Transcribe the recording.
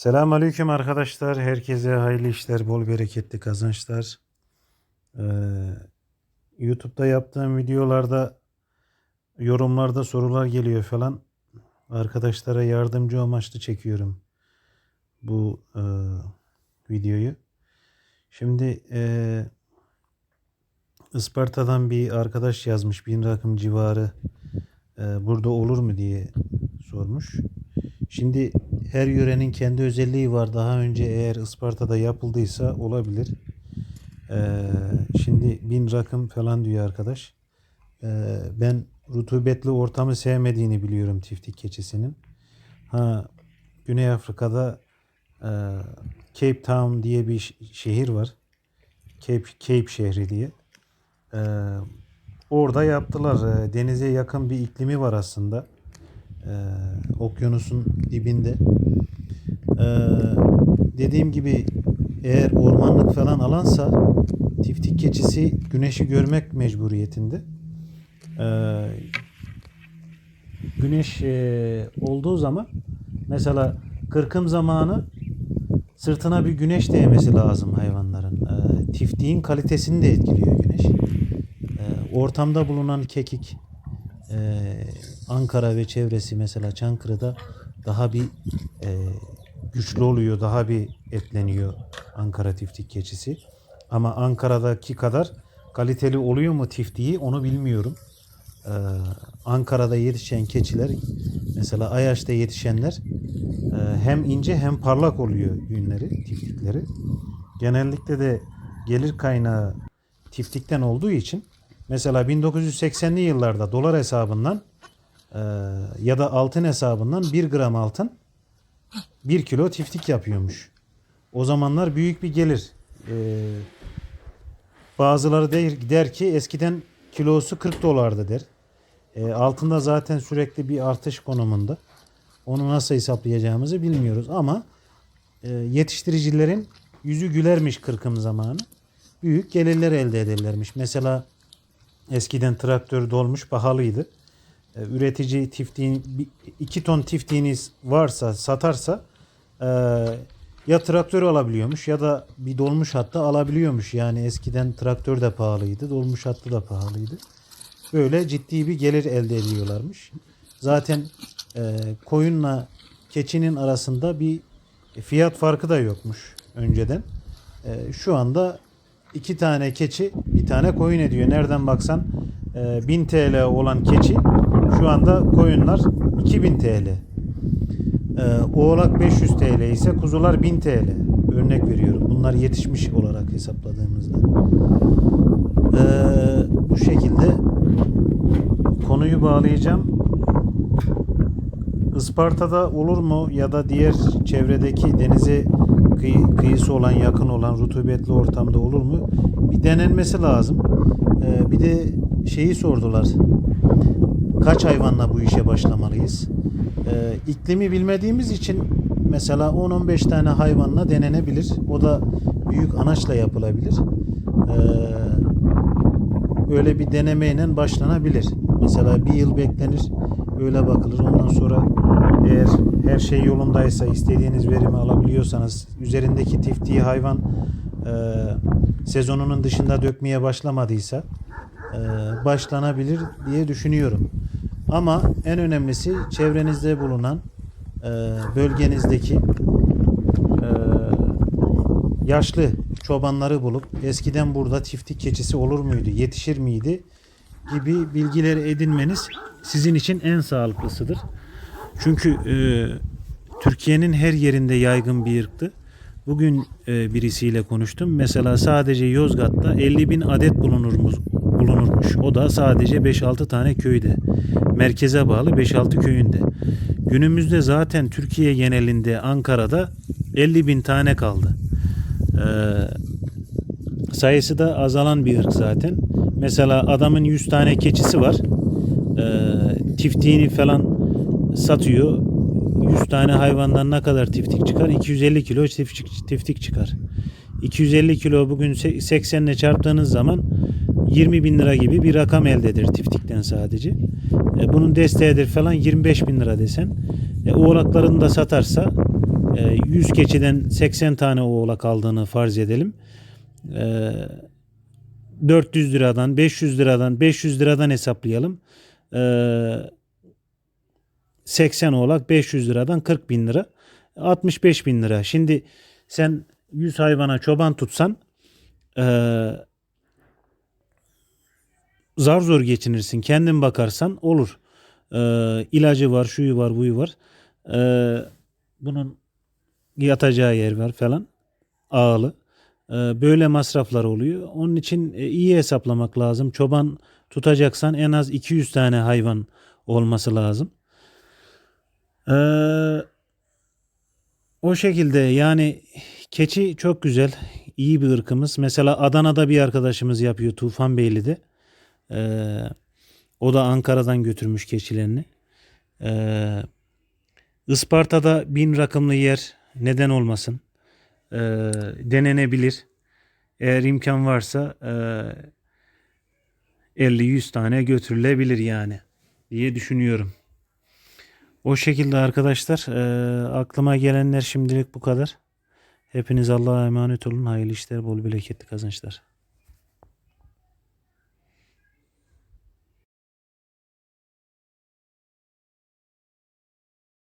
Selamun Aleyküm arkadaşlar. Herkese hayırlı işler, bol bereketli kazançlar. Ee, YouTube'da yaptığım videolarda yorumlarda sorular geliyor falan. Arkadaşlara yardımcı amaçlı çekiyorum bu e, videoyu. Şimdi e, Isparta'dan bir arkadaş yazmış bin rakım civarı e, burada olur mu diye sormuş. Şimdi her yörenin kendi özelliği var. Daha önce eğer Isparta'da yapıldıysa olabilir. Ee, şimdi bin rakım falan diyor arkadaş. Ee, ben rutubetli ortamı sevmediğini biliyorum tiftik keçisinin. Ha Güney Afrika'da e, Cape Town diye bir şehir var. Cape, Cape şehri diye. Ee, orada yaptılar. Ee, Denize yakın bir iklimi var aslında. Ee, okyanusun dibinde. Ee, dediğim gibi eğer ormanlık falan alansa tiftik keçisi güneşi görmek mecburiyetinde. Ee, güneş e, olduğu zaman mesela kırkım zamanı sırtına bir güneş değmesi lazım hayvanların. Ee, tiftiğin kalitesini de etkiliyor güneş. Ee, ortamda bulunan kekik, ee, Ankara ve çevresi mesela Çankırı'da daha bir e, güçlü oluyor, daha bir etleniyor Ankara tiftik keçisi. Ama Ankara'daki kadar kaliteli oluyor mu tiftiği onu bilmiyorum. Ee, Ankara'da yetişen keçiler mesela Ayaş'ta yetişenler e, hem ince hem parlak oluyor yünleri, tiftikleri. Genellikle de gelir kaynağı tiftikten olduğu için mesela 1980'li yıllarda dolar hesabından e, ya da altın hesabından 1 gram altın 1 kilo tiftik yapıyormuş. O zamanlar büyük bir gelir. E, bazıları der, der ki eskiden kilosu 40 dolardı der. E, altında zaten sürekli bir artış konumunda. Onu nasıl hesaplayacağımızı bilmiyoruz ama e, yetiştiricilerin yüzü gülermiş kırkım zamanı. Büyük gelirler elde ederlermiş. Mesela eskiden traktör dolmuş pahalıydı. E, üretici tiftiğin 2 ton tiftiğiniz varsa satarsa e, ya traktör alabiliyormuş ya da bir dolmuş hatta alabiliyormuş. Yani eskiden traktör de pahalıydı, dolmuş hattı da pahalıydı. Böyle ciddi bir gelir elde ediyorlarmış. Zaten e, koyunla keçinin arasında bir fiyat farkı da yokmuş önceden. E, şu anda iki tane keçi bir tane koyun ediyor. Nereden baksan e, 1000 TL olan keçi şu anda koyunlar 2000 TL. E, oğlak 500 TL ise kuzular 1000 TL. Örnek veriyorum. Bunlar yetişmiş olarak hesapladığımızda. E, bu şekilde konuyu bağlayacağım. Isparta'da olur mu ya da diğer çevredeki denize kıyı, kıyısı olan yakın olan rutubetli ortamda olur mu? Bir denenmesi lazım. Ee, bir de şeyi sordular. Kaç hayvanla bu işe başlamalıyız? Ee, iklimi bilmediğimiz için mesela 10-15 tane hayvanla denenebilir. O da büyük anaçla yapılabilir. Ee, öyle bir denemeyle başlanabilir. Mesela bir yıl beklenir, öyle bakılır. Ondan sonra eğer her şey yolundaysa, istediğiniz verimi alabiliyorsanız, üzerindeki tiftiği hayvan e, sezonunun dışında dökmeye başlamadıysa e, başlanabilir diye düşünüyorum. Ama en önemlisi çevrenizde bulunan e, bölgenizdeki e, yaşlı çobanları bulup eskiden burada tiftik keçisi olur muydu, yetişir miydi gibi bilgileri edinmeniz sizin için en sağlıklısıdır. Çünkü e, Türkiye'nin her yerinde yaygın bir ırktı. Bugün e, birisiyle konuştum. Mesela sadece Yozgat'ta 50 bin adet bulunurmuş, bulunurmuş. O da sadece 5-6 tane köyde. Merkeze bağlı 5-6 köyünde. Günümüzde zaten Türkiye genelinde Ankara'da 50 bin tane kaldı. Ee, sayısı da azalan bir ırk zaten. Mesela adamın 100 tane keçisi var. Ee, tiftiğini falan satıyor. 100 tane hayvandan ne kadar tiftik çıkar? 250 kilo tiftik, tiftik çıkar. 250 kilo bugün 80 ile çarptığınız zaman 20 bin lira gibi bir rakam elde eder tiftikten sadece. E, bunun desteğidir falan 25 bin lira desen. E, oğlaklarını da satarsa e, 100 keçiden 80 tane oğlak aldığını farz edelim. E, 400 liradan 500 liradan 500 liradan hesaplayalım. E, 80 oğlak 500 liradan 40 bin lira. 65 bin lira. Şimdi sen 100 hayvana çoban tutsan e, zar zor geçinirsin. Kendin bakarsan olur. E, ilacı var, şuyu var, buyu var. E, bunun yatacağı yer var falan. Ağlı. E, böyle masraflar oluyor. Onun için e, iyi hesaplamak lazım. Çoban tutacaksan en az 200 tane hayvan olması lazım. Eee o şekilde yani keçi çok güzel. iyi bir ırkımız. Mesela Adana'da bir arkadaşımız yapıyor Tufanbeyli'de. Ee, o da Ankara'dan götürmüş keçilerini. Ee, Isparta'da bin rakımlı yer neden olmasın. Ee, denenebilir. Eğer imkan varsa e, 50-100 tane götürülebilir yani diye düşünüyorum. O şekilde arkadaşlar eee, aklıma gelenler şimdilik bu kadar. Hepiniz Allah'a emanet olun. Hayırlı işler, bol bereketli kazançlar.